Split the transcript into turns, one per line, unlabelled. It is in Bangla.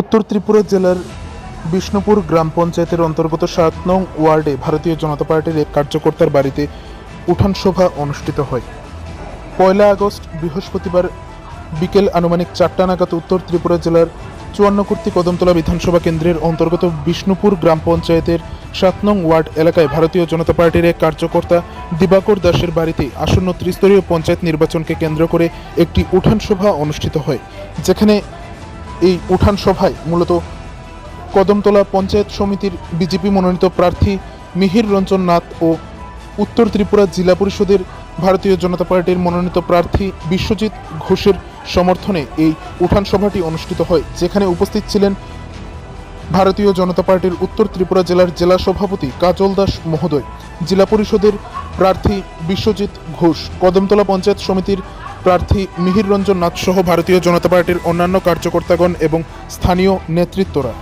উত্তর ত্রিপুরা জেলার বিষ্ণুপুর গ্রাম পঞ্চায়েতের অন্তর্গত সাত নং ওয়ার্ডে ভারতীয় জনতা পার্টির এক কার্যকর্তার বাড়িতে উঠান সভা অনুষ্ঠিত হয়। পয়লা আগস্ট, বৃহস্পতিবার বিকেল আনুমানিক চারটা নাগাদ উত্তর ত্রিপুরা জেলার চুয়ান্ন কর্তৃক কদমতলা বিধানসভা কেন্দ্রের অন্তর্গত বিষ্ণুপুর গ্রাম পঞ্চায়েতের সাত নং ওয়ার্ড এলাকায় ভারতীয় জনতা পার্টির এক কার্যকর্তা দিবাকর দাসের বাড়িতে আসন্ন ত্রিস্তরীয় পঞ্চায়েত নির্বাচনকে কেন্দ্র করে একটি উঠান সভা অনুষ্ঠিত হয়, যেখানে এই উঠান সভায় মূলত কদমতলা পঞ্চায়েত সমিতির বিজেপি মনোনীত প্রার্থী মিহির রঞ্জন নাথ ও উত্তর ত্রিপুরা জেলা পরিষদের ভারতীয় জনতা পার্টির মনোনীত প্রার্থী বিশ্বজিৎ ঘোষের সমর্থনে এই উঠান সভাটি অনুষ্ঠিত হয়, যেখানে উপস্থিত ছিলেন ভারতীয় জনতা পার্টির উত্তর ত্রিপুরা জেলার জেলা সভাপতি কাজল দাস মহোদয়, জেলা পরিষদের প্রার্থী বিশ্বজিৎ ঘোষ, কদমতলা পঞ্চায়েত সমিতির প্রার্থী মিহির রঞ্জন নাথ সহ ভারতীয় জনতা পার্টির অন্যান্য কার্যকর্তাগণ এবং স্থানীয় নেতৃত্বরা।